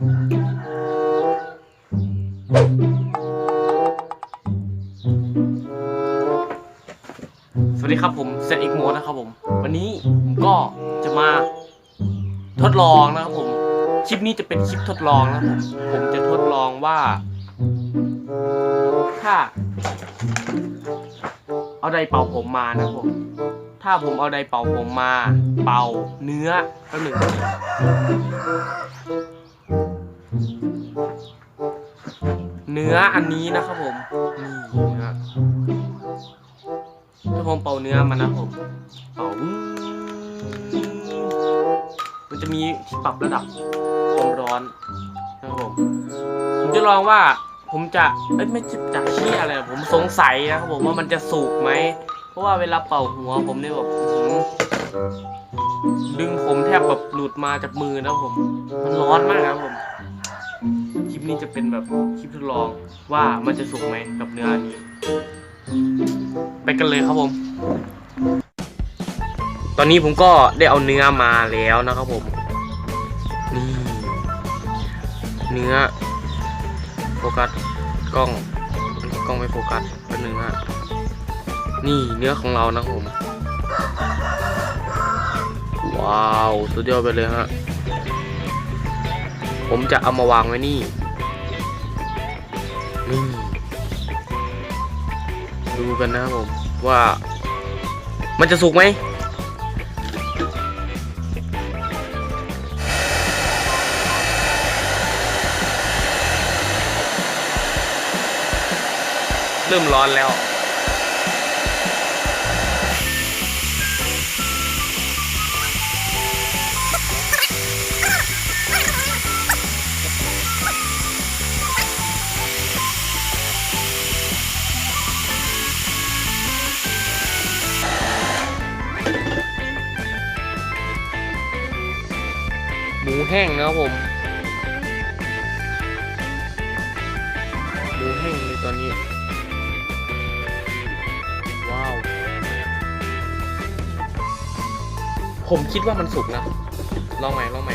สวัสดีครับผมเซตอีกโมนะครับผม วันนี้ผมก็จะมาทดลองนะครับผม คลิปนี้จะเป็นคลิปทดลองนะครับผมผมจะทดลองว่า ถ้า เอาไดเป่าผมมานะครับผมถ้าผมเอาไดเป่าผมมา เป่าเนื้อก็หนึ่ง นื้ออันนี้นะครับผม นี่นะครับถ้าผมเป่าเนื้อมันนะผม เป่า มันจะมีที่ปรับระดับความร้อนนะครับผม ผมจะลองว่าผมจะ เอ้ยไม่จะจะเชี่ยอะไร ผมสงสัยนะครับผมว่ามันจะสุกไหม เพราะว่าเวลาเป่าหัวผมเนี่ยแบบอื้อหือดึงผมแทบแบบหลุดมาจากมือนะผม มันร้อนมากนะครับผม ปนี้จะเป็นแบบคลิปทดลองว่ามันจะสุกไหมกับเนื้ออันนี้ ไปกันเลยครับผม ตอนนี้ผมก็ได้เอาเนื้อมาแล้วนะครับผม นี่ เนื้อ โฟกัสกล้องกล้องไม่โฟกัสเป็นหนึ่งฮะนี่เนื้อของเรานะครับผม ว้าว สุดยอดไปเลยฮะผมจะเอามาวางไว้นี่ นี่ดูกันนะผมว่ามันจะสุกไหมเริ่มร้อนแล้ว หมูแห้งนะครับผม หมูแห้งเลยตอนนี้ ว้าว ผมคิดว่ามันสุกนะ ลองใหม่ลองใหม่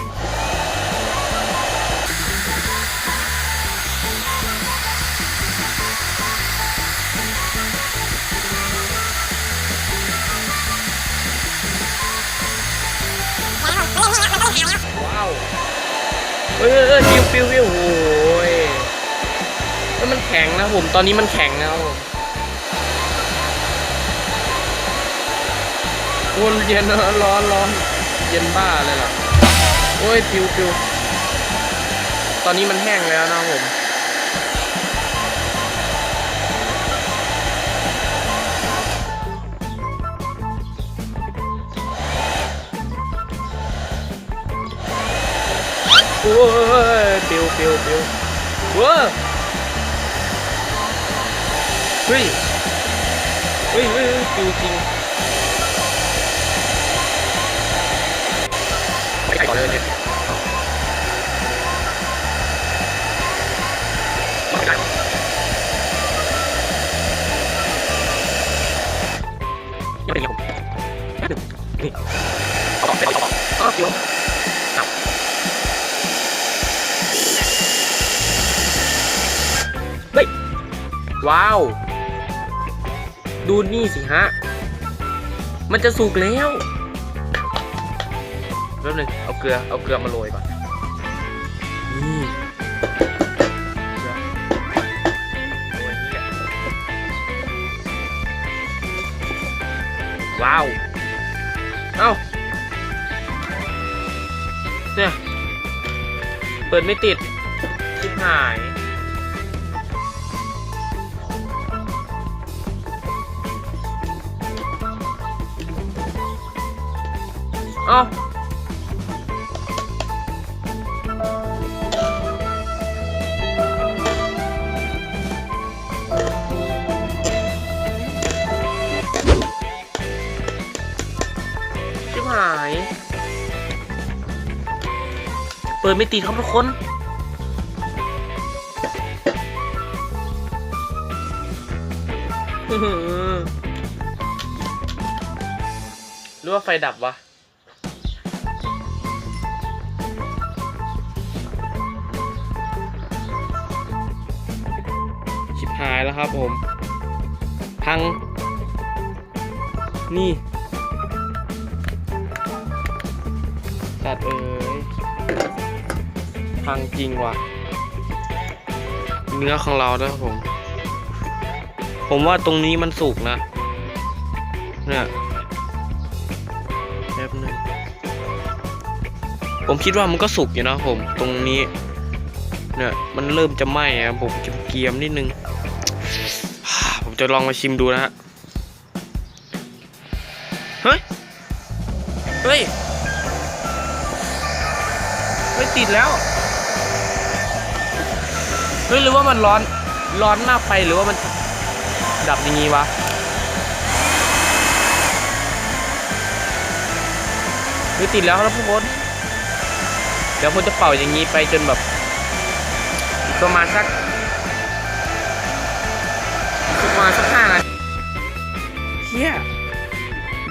ว้าวเออเออฟิวฟิวฟิวโอ้ยแล้วมันแข็งนะผม ตอนนี้มันแข็งนะครับผมโอ้ยเย็นร้อนร้อนเย็นบ้าเลยเหรอโอ้ยฟิวฟิวตอนนี้มันแห้งแล้วนะครับผม โอ้ยปิวปิวปิวว้าเฮ้ ว้าว ดูนี่สิฮะ มันจะสุกแล้วแป๊บหนึงเอาเกลือเอาเกลือมาโรยก่อนนี่โรยนี่แหละว้าว เอ้า เนี่ย เปิดไม่ติดชิบหาย เอาชิบหาย เปิดไม่ติดครับทุกคนหรือว่าไฟดับวะ หายแล้วครับผม พัง นี่ ตัดเอ้ย พังจริงว่ะ เนื้อของเรานะครับผม ผมว่าตรงนี้มันสุกนะ เนี่ยแป๊บหนึงผมคิดว่ามันก็สุกอยู่นะผม ตรงนี้เนี่ยมันเริ่มจะไหม้อะผมจะเกียมนิดนึง จะลองมาชิมดูนะฮะ เฮ้ย เฮ้ย ไม่ติดแล้ว เฮ้ยหรือว่ามันร้อน ร้อนมากไปหรือว่ามันดับอย่างงี้วะเฮ้ยติดแล้วครับทุกคน เดี๋ยวผมจะเป่าอย่างนี้ไปจนแบบ ประมาณสัก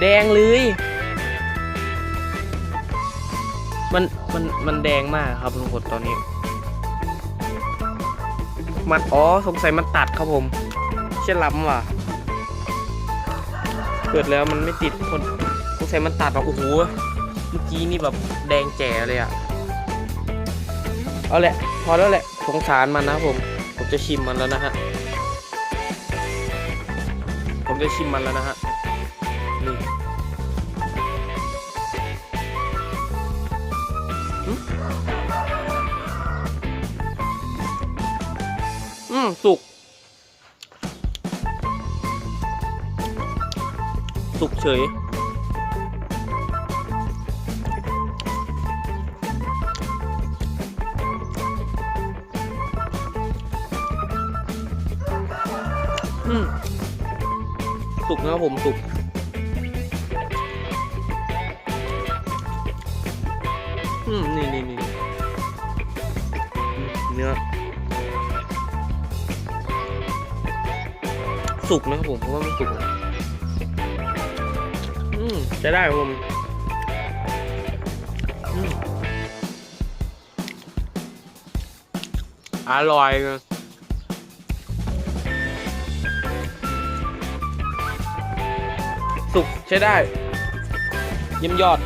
แดงเลย มัน มัน มันแดงมากครับทุกคนตอนนี้ มัน อ๋อ สงสัยมันตัดครับผม เชื่อล้ำว่ะเกิดแล้วมันไม่ติดคน สงสัยมันตัดอะโอ้โห เมื่อกี้นี่แบบแดงแจ๋เลยอะ เอาแหละ พอแล้วแหละ สงสารมันนะผม ผมจะชิมมันแล้วนะฮะ ผมจะชิมมันแล้วนะฮะ สุกเฉย อืม สุกนะครับผมสุกอืม นี่นี่นี่เนื้อสุกนะครับผมเพราะว่ามันสุก อืมจะได้ผมอร่อยสุกใช้ได้ เยี่ยมยอด